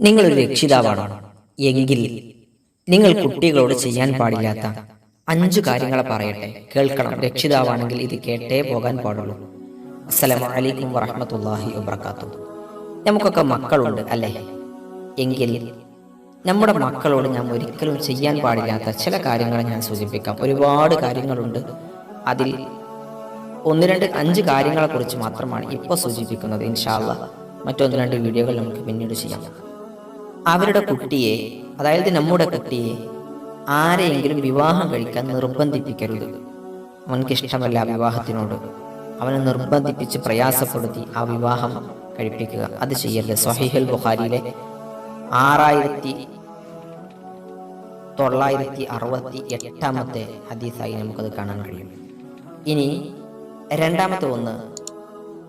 നിങ്ങളൊരു രക്ഷിതാവാണ്. എങ്കിൽ നിങ്ങൾ കുട്ടികളോട് ചെയ്യാൻ പാടില്ലാത്ത അഞ്ചു കാര്യങ്ങളെ പറയട്ടെ. കേൾക്കണം. രക്ഷിതാവാണെങ്കിൽ ഇത് കേട്ടേ പോകാൻ പാടുള്ളൂ. അസ്സലാമു അലൈക്കും വറഹ്മത്തുള്ളാഹി വബർക്കാത്തു നമുക്കൊക്കെ മക്കളുണ്ട് അല്ലേ? എങ്കിൽ നമ്മുടെ മക്കളോട് ഞാൻ ഒരിക്കലും ചെയ്യാൻ പാടില്ലാത്ത ചില കാര്യങ്ങൾ ഞാൻ സൂചിപ്പിക്കാം. ഒരുപാട് കാര്യങ്ങളുണ്ട്. അതിൽ ഒന്ന് രണ്ട് അഞ്ച് കാര്യങ്ങളെ കുറിച്ച് മാത്രമാണ് ഇപ്പോൾ സൂചിപ്പിക്കുന്നത് ഇൻഷാല്ല മറ്റൊന്ന് രണ്ട് വീഡിയോകൾ നമുക്ക് പിന്നീട് ചെയ്യാം. അവരുടെ കുട്ടിയെ അതായത് നമ്മുടെ കുട്ടിയെ ആരെയെങ്കിലും വിവാഹം കഴിക്കാൻ നിർബന്ധിപ്പിക്കരുത്. അവനക്ക് ഇഷ്ടമല്ല വിവാഹത്തിനോട്. അവനെ നിർബന്ധിപ്പിച്ച് പ്രയാസപ്പെടുത്തി ആ വിവാഹം കഴിപ്പിക്കുക. അത് ചെയ്യരുത്. സ്വഹീഹുൽ ബുഖാരിയിലെ ആറായിരത്തി തൊള്ളായിരത്തി അറുപത്തി എട്ടാമത്തെ ഹദീസായി നമുക്കത് കാണാൻ കഴിയും. ഇനി രണ്ടാമത്തെ ഒന്ന്.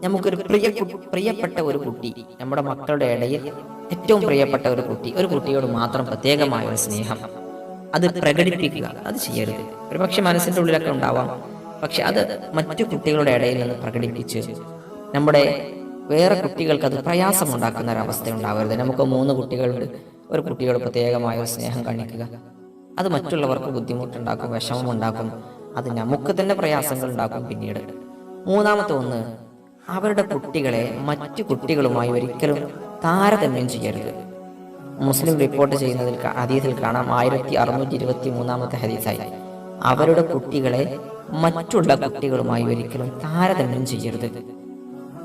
നമുക്കൊരു പ്രിയ പ്രിയപ്പെട്ട ഒരു കുട്ടി നമ്മുടെ മക്കളുടെ ഇടയിൽ ഏറ്റവും പ്രിയപ്പെട്ട ഒരു കുട്ടി. ഒരു കുട്ടിയോട് മാത്രം പ്രത്യേകമായ ഒരു സ്നേഹം. അത് പ്രകടിപ്പിക്കുക അത് ചെയ്യരുത്. ഒരു പക്ഷെ മനസ്സിന്റെ ഉള്ളിലൊക്കെ ഉണ്ടാവാം. പക്ഷെ അത് മറ്റു കുട്ടികളുടെ ഇടയിൽ നിന്ന് പ്രകടിപ്പിച്ച് നമ്മുടെ വേറെ കുട്ടികൾക്ക് അത് പ്രയാസമുണ്ടാക്കുന്ന ഒരു അവസ്ഥ ഉണ്ടാവരുത്. നമുക്ക് മൂന്ന് കുട്ടികളുണ്ട്. ഒരു കുട്ടിയോട് പ്രത്യേകമായ ഒരു സ്നേഹം കാണിക്കുക. അത് മറ്റുള്ളവർക്ക് ബുദ്ധിമുട്ടുണ്ടാക്കും വിഷമമുണ്ടാക്കും. അത് നമുക്ക് തന്നെ പ്രയാസങ്ങൾ ഉണ്ടാക്കും പിന്നീട്. മൂന്നാമത്തെ ഒന്ന് അവരുടെ കുട്ടികളെ മറ്റു കുട്ടികളുമായി ഒരിക്കലും താരതമ്യം ചെയ്യരുത്. മുസ്ലിം റിപ്പോർട്ട് ചെയ്യുന്നതിൽ ഹദീസിൽ കാണാം ആയിരത്തി അറുന്നൂറ്റി ഇരുപത്തി മൂന്നാമത്തെ ഹദീസായി. അവരുടെ കുട്ടികളെ മറ്റുള്ള കുട്ടികളുമായി ഒരിക്കലും താരതമ്യം ചെയ്യരുത്.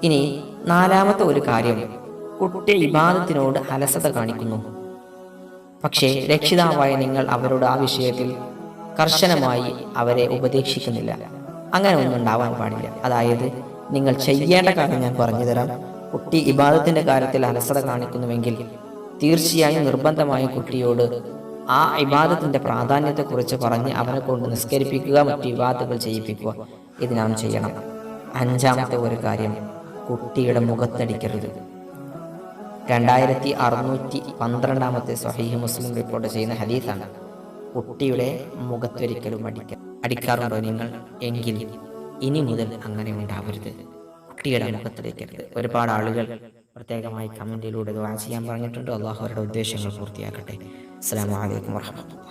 ഇനി നാലാമത്തെ ഒരു കാര്യം കുട്ടി വിവാദത്തിനോട് അലസത കാണിക്കുന്നു. പക്ഷേ രക്ഷിതാവായ നിങ്ങൾ അവരോട് ആ വിഷയത്തിൽ കർശനമായി അവരെ ഉപദേശിക്കുന്നില്ല. അങ്ങനെ ഒന്നും ഉണ്ടാവാൻ പാടില്ല. അതായത് നിങ്ങൾ ചെയ്യേണ്ട കാര്യം ഞാൻ പറഞ്ഞു തരാം. കുട്ടി ഇബാദത്തിന്റെ കാര്യത്തിൽ അലസത കാണിക്കുന്നുവെങ്കിൽ തീർച്ചയായും നിർബന്ധമായും കുട്ടിയോട് ആ ഇബാദത്തിന്റെ പ്രാധാന്യത്തെക്കുറിച്ച് പറഞ്ഞ് അവനെ കൊണ്ട് നിസ്കരിപ്പിക്കുക മറ്റു ഇബാദത്തുകൾ ചെയ്യിപ്പിക്കുക ഇത് നാം ചെയ്യണം. അഞ്ചാമത്തെ ഒരു കാര്യം കുട്ടിയുടെ മുഖത്തടിക്കരുത്. രണ്ടായിരത്തി അറുന്നൂറ്റി പന്ത്രണ്ടാമത്തെ സ്വഹീഹ് മുസ്ലിം റിപ്പോർട്ട് ചെയ്യുന്ന ഹദീസാണ്. കുട്ടിയുടെ മുഖത്തൊരിക്കലും അടിക്ക അടിക്കാറുണ്ടോ നിങ്ങൾ? എങ്കിൽ ഇനി മുതൽ അങ്ങനെ ഉണ്ടാവരുത്. കുട്ടിയുടെ മുഖത്തിലേക്കരുത് ഒരുപാട് ആളുകൾ പ്രത്യേകമായി കമന്റിലൂടെ ദുആ ചെയ്യാൻ പറഞ്ഞിട്ടുണ്ട്. അള്ളാഹു അവരുടെ ഉദ്ദേശങ്ങൾ പൂർത്തിയാക്കട്ടെ. അസ്സാം വലൈക്കും വറഹ്മത്തുള്ളാഹി